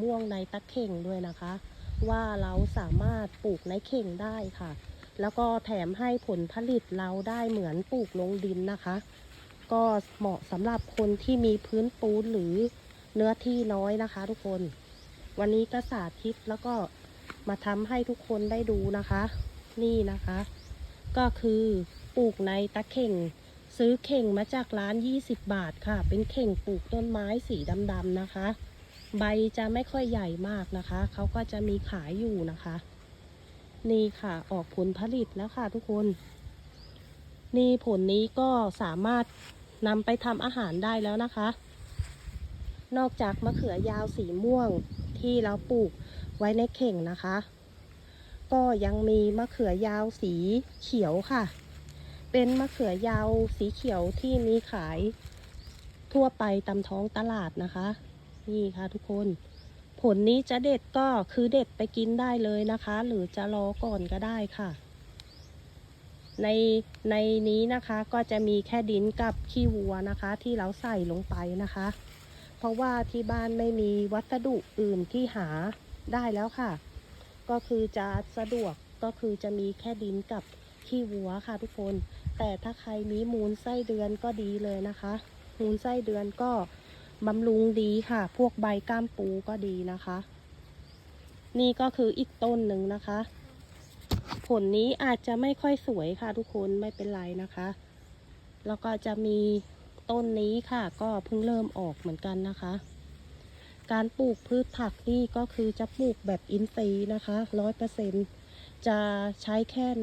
ม่วงในตะเข่งด้วยนะคะ ว่าเราสามารถปลูกในเข่งได้ค่ะ แล้วก็แถมให้ผลผลิตเราได้เหมือนปลูกลงดินนะคะ ก็เหมาะสำหรับคนที่มีพื้นปูนหรือเนื้อที่น้อยนะคะ ทุกคน วันนี้ก็สาธิตแล้วก็มาทำให้ทุกคนได้ดูนะคะ นี่นะคะ ก็คือปลูกในตะเข่งซื้อเข่งมาจากร้าน 20 บาทค่ะ เป็นเข่งปลูกต้นไม้สีดำๆนะคะ ใบจะไม่ค่อยใหญ่มากนะคะ เขาก็จะมีขายอยู่นะคะ นี่ค่ะออกผลผลิตแล้วค่ะทุกคน นี่ผลนี้ก็สามารถนำไปทำอาหารได้แล้วนะคะ นอกจากมะเขือยาวสีม่วงที่เราปลูกไว้ในเข่งนะคะ ก็ยังมีมะเขือยาวสีเขียวค่ะ เป็นมะเขือยาวสีเขียวที่มีขายทั่วไปตามท้องตลาดนะคะ นี่ค่ะทุกคน ผลนี้จะเด็ดก็คือเด็ดไปกินได้เลยนะคะ หรือจะรอก่อนก็ได้ค่ะ ในในนี้นะคะก็จะมีแค่ดินกับขี้วัวนะคะ ที่เราใส่ลงไปนะคะ เพราะว่าที่บ้านไม่มีวัสดุอื่นที่หาได้แล้วค่ะ ก็คือจะสะดวกก็คือจะมีแค่ดินกับขี้วัวค่ะทุกคน แต่ถ้าใครมีมูลไส้เดือนก็ดีเลยนะคะ มูลไส้เดือนก็ บำรุงดีค่ะ พวกใบก้ามปูก็ดีนะคะ นี่ก็คืออีกต้นหนึ่งนะคะ ผลนี้อาจจะไม่ค่อยสวยค่ะ ทุกคนไม่เป็นไรนะคะ แล้วก็จะมีต้นนี้ค่ะ ก็เพิ่งเริ่มออกเหมือนกันนะคะ การปลูกพืชผักนี่ก็คือจะปลูกแบบอินทรีย์นะคะร้อยเปอร์เซ็นจะใช้แค่น้ำ